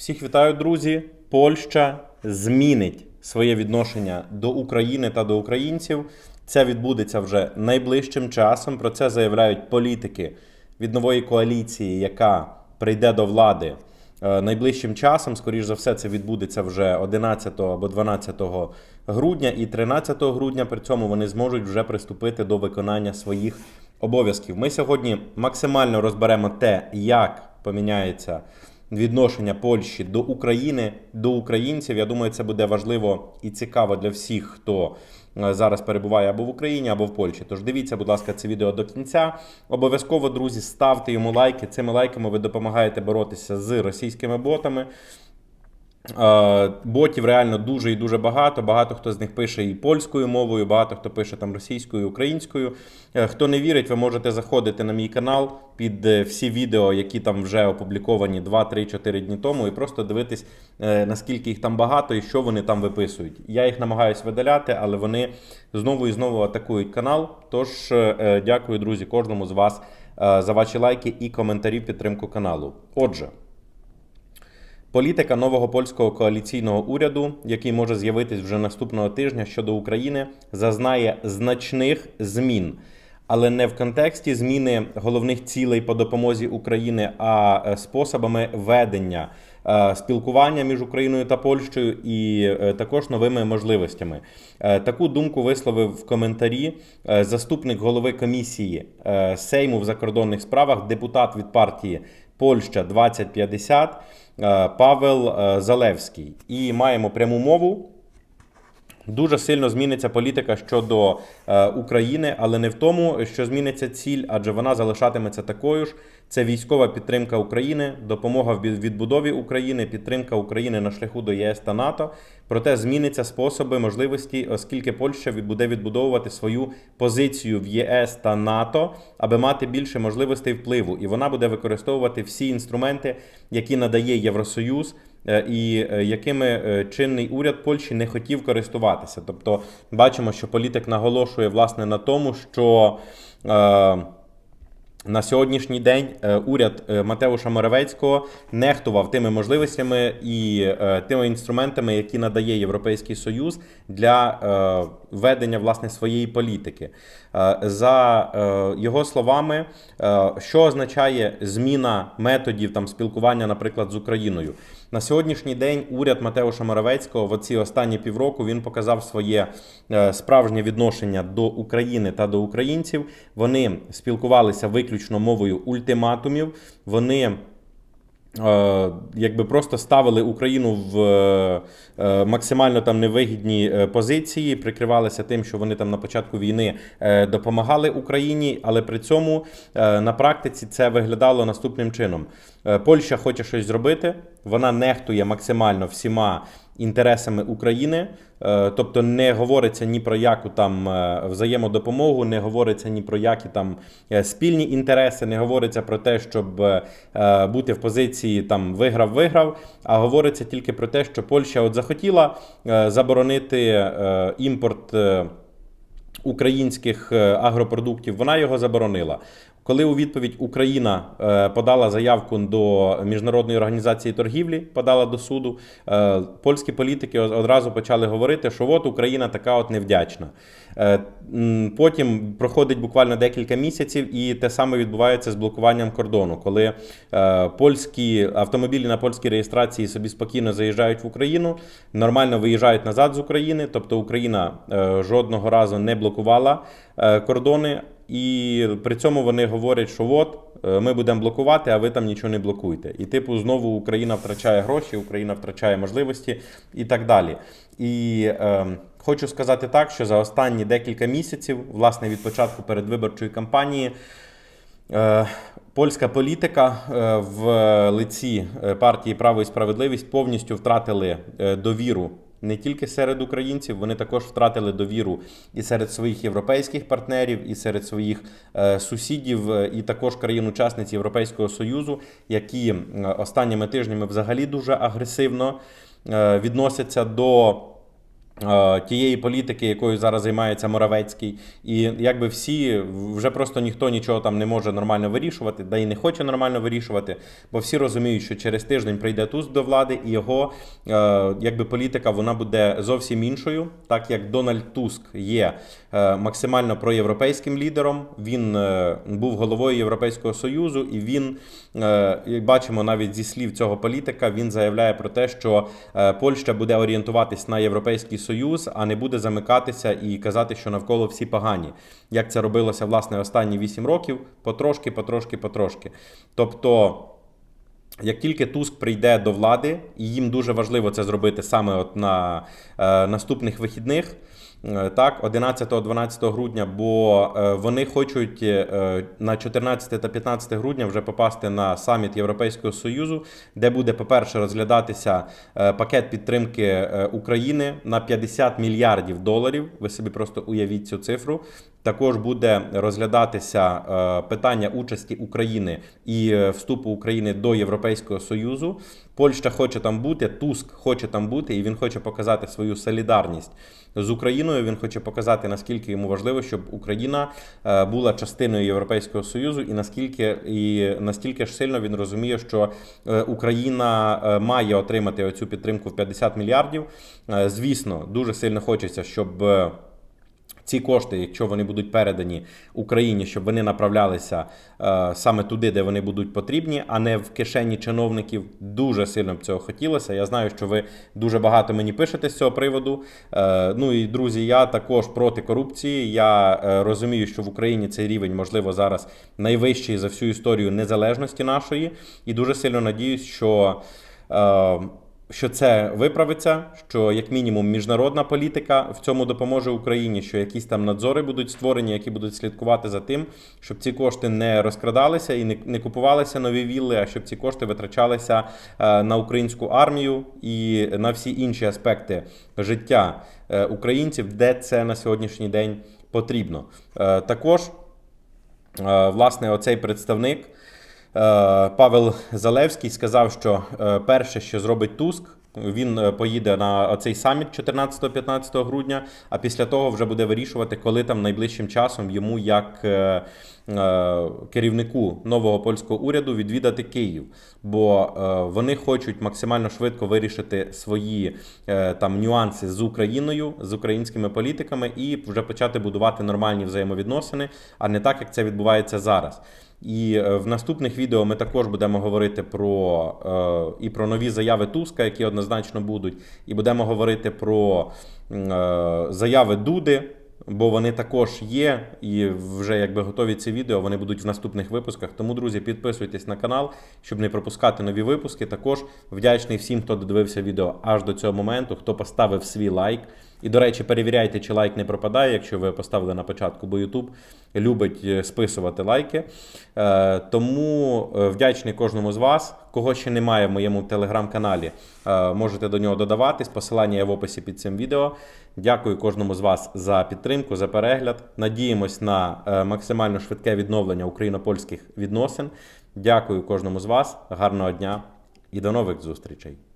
Всіх вітаю, друзі. Польща змінить своє відношення до України та до українців. Це відбудеться вже найближчим часом. Про це заявляють політики від нової коаліції, яка прийде до влади е, найближчим часом. Скоріш за все, це відбудеться вже 11 або 12 грудня, і 13 грудня при цьому вони зможуть вже приступити до виконання своїх обов'язків. Ми сьогодні максимально розберемо те, як поміняється відношення Польщі до України, до українців. Я думаю, це буде важливо і цікаво для всіх, хто е, зараз перебуває або в Україні, або в Польщі. Тож дивіться, будь ласка, це відео до кінця. Обов'язково, друзі, ставте йому лайки. Цими лайками ви допомагаєте боротися з російськими ботами. Ботів реально дуже і дуже багато. Багато хто з них пише і польською мовою, багато хто пише там російською, українською. Е, Хто не вірить, ви можете заходити на мій канал під е, всі відео, які там вже опубліковані 2, 3, 4 дні тому, і просто дивитись, е, наскільки їх там багато і що вони там виписують. Я їх намагаюся видаляти, але вони знову і знову атакують канал. Тож дякую, друзі, кожному з вас за ваші лайки і коментарі підтримку каналу. Отже. Політика нового польського коаліційного уряду, який може з'явитись вже наступного тижня щодо України, зазнає значних змін, але не в контексті зміни головних цілей по допомозі України, а е, способами ведення е, спілкування між Україною та Польщею і е, також новими можливостями. Таку думку висловив в коментарі заступник голови комісії Сейму в закордонних справах, депутат від партії Польща 2050 е, Павел е, Залевський. І маємо пряму мову. Дуже сильно зміниться політика щодо е, України, але не в тому, що зміниться ціль, адже вона залишатиметься такою ж. Це військова підтримка України, допомога в відбудові України, підтримка України на шляху до ЄС та НАТО. Проте зміниться способи можливості, оскільки Польща буде відбудовувати свою позицію в ЄС та НАТО, аби мати більше можливостей впливу, і вона буде використовувати всі інструменти, які надає Євросоюз і е, якими е, чинний уряд Польщі не хотів користуватися. Тобто бачимо, що політик наголошує власне на тому, що. Е, на сьогоднішній день е, уряд е, Матеуша Моравецького нехтував тими можливостями і е, тими інструментами, які надає Європейський Союз для е, ведення власне своєї політики. Е, За е, його словами, е, що означає зміна методів там спілкування, наприклад, з Україною. На сьогоднішній день уряд Матеуша Моровецького в ці останні півроку він показав своє е, справжнє відношення до України та до українців. Вони спілкувалися виключно мовою ультиматумів. Вони якби просто ставили Україну в е, е, максимально там невигідні е, позиції, прикривалися тим, що вони там на початку війни е, допомагали Україні, але при цьому е, на практиці це виглядало наступним чином: Е, Польща хоче щось зробити, вона нехтує максимально всіма інтересами України, е, тобто не говориться ні про яку там е, взаємодопомогу, не говориться ні про які там е, спільні інтереси, не говориться про те, щоб бути в позиції там виграв-виграв, а говориться тільки про те, що Польща от захотіла заборонити імпорт. Українських агропродуктів вона його заборонила. Коли у відповідь Україна е, подала заявку до міжнародної організації торгівлі, подала до суду, е, польські політики одразу почали говорити, що от Україна така от невдячна. Е, Потім проходить буквально декілька місяців, і те саме відбувається з блокуванням кордону, коли польські автомобілі на польській реєстрації собі спокійно заїжджають в Україну, нормально виїжджають назад з України. Тобто Україна жодного разу не блокувала кордони. І при цьому вони говорять, що от е, ми будемо блокувати, а ви там нічого не блокуєте. І типу знову Україна втрачає гроші, Україна втрачає можливості і так далі. І е, хочу сказати так, що за останні декілька місяців, власне, від початку передвиборчої кампанії. Е, Польська політика е, в лиці е, партії Право і справедливість повністю втратили довіру не тільки серед українців, вони також втратили довіру і серед своїх європейських партнерів, і серед своїх е, сусідів, е, і також країн-учасниць Європейського Союзу, які останніми тижнями взагалі дуже агресивно е, відносяться до е, тієї політики, якою зараз займається Моравецький, і якби всі вже просто ніхто нічого там не може нормально вирішувати, да і не хоче нормально вирішувати, бо всі розуміють, що через тиждень прийде Туск до влади, і його е, якби політика вона буде зовсім іншою, так як Дональд Туск є е, максимально проєвропейським лідером. Він е, був головою Європейського союзу, і він е, як бачимо навіть зі слів цього політика. Він заявляє про те, що е, Польща буде орієнтуватись на європейський союз, а не буде замикатися і казати, що навколо всі погані. Як це робилося власне останні 8 років, потрошки, потрошки, потрошки. Тобто. Як тільки Туск прийде до влади, і їм дуже важливо це зробити саме от на е, наступних вихідних, так, 11-12 грудня, бо е, вони хочуть е, на 14 та 15 грудня вже попасти на саміт Європейського Союзу, де буде, по-перше, розглядатися е, пакет підтримки е, України на 50 мільярдів доларів. Ви собі просто уявіть цю цифру. Також буде розглядатися е, питання участі України і е, вступу України до Європейського Союзу. Польща хоче там бути, Туск хоче там бути, і він хоче показати свою солідарність з Україною. Він хоче показати, наскільки йому важливо, щоб Україна е, була частиною Європейського Союзу, і наскільки і настільки ж сильно він розуміє, що Україна має отримати оцю підтримку в 50 мільярдів. Звісно, дуже сильно хочеться, щоб. Ці кошти, якщо вони будуть передані Україні, щоб вони направлялися е, саме туди, де вони будуть потрібні, а не в кишені чиновників. Дуже сильно б цього хотілося. Я знаю, що ви дуже багато мені пишете з цього приводу. Е, ну і друзі, я також проти корупції. Я е, розумію, що в Україні цей рівень, можливо, зараз найвищий за всю історію незалежності нашої, і дуже сильно надіюсь, що. Е, що це виправиться, що як мінімум міжнародна політика в цьому допоможе Україні, що якісь там надзори будуть створені, які будуть слідкувати за тим, щоб ці кошти не розкрадалися і не, не купувалися нові вілли, а щоб ці кошти витрачалися е, на українську армію і на всі інші аспекти життя е, українців, де це на сьогоднішній день потрібно. Е, також, власне, оцей представник. Е, Павел Залевський сказав, що е, перше, що зробить Туск, він е, поїде на цей саміт 14-15 грудня, а після того вже буде вирішувати, коли там найближчим часом йому, як керівнику нового польського уряду, відвідати Київ. Бо е, вони хочуть максимально швидко вирішити свої е, там нюанси з Україною, з українськими політиками і вже почати будувати нормальні взаємовідносини, а не так, як це відбувається зараз. І е, в наступних відео ми також будемо говорити про е, і про нові заяви Туска, які однозначно будуть, і будемо говорити про е, заяви Дуди. Бо вони також є, і вже якби готові ці відео, вони будуть в наступних випусках. Тому, друзі, підписуйтесь на канал, щоб не пропускати нові випуски. Також вдячний всім, хто додивився відео аж до цього моменту, хто поставив свій лайк. І, до речі, перевіряйте, чи лайк не пропадає, якщо ви поставили на початку, бо YouTube любить е, списувати лайки. Е, Тому е, вдячний кожному з вас. Кого ще немає в моєму телеграм-каналі, можете до нього додаватись. Посилання є в описі під цим відео. Дякую кожному з вас за підтримку, за перегляд. Надіємось на максимально швидке відновлення україно-польських відносин. Дякую кожному з вас. Гарного дня і до нових зустрічей.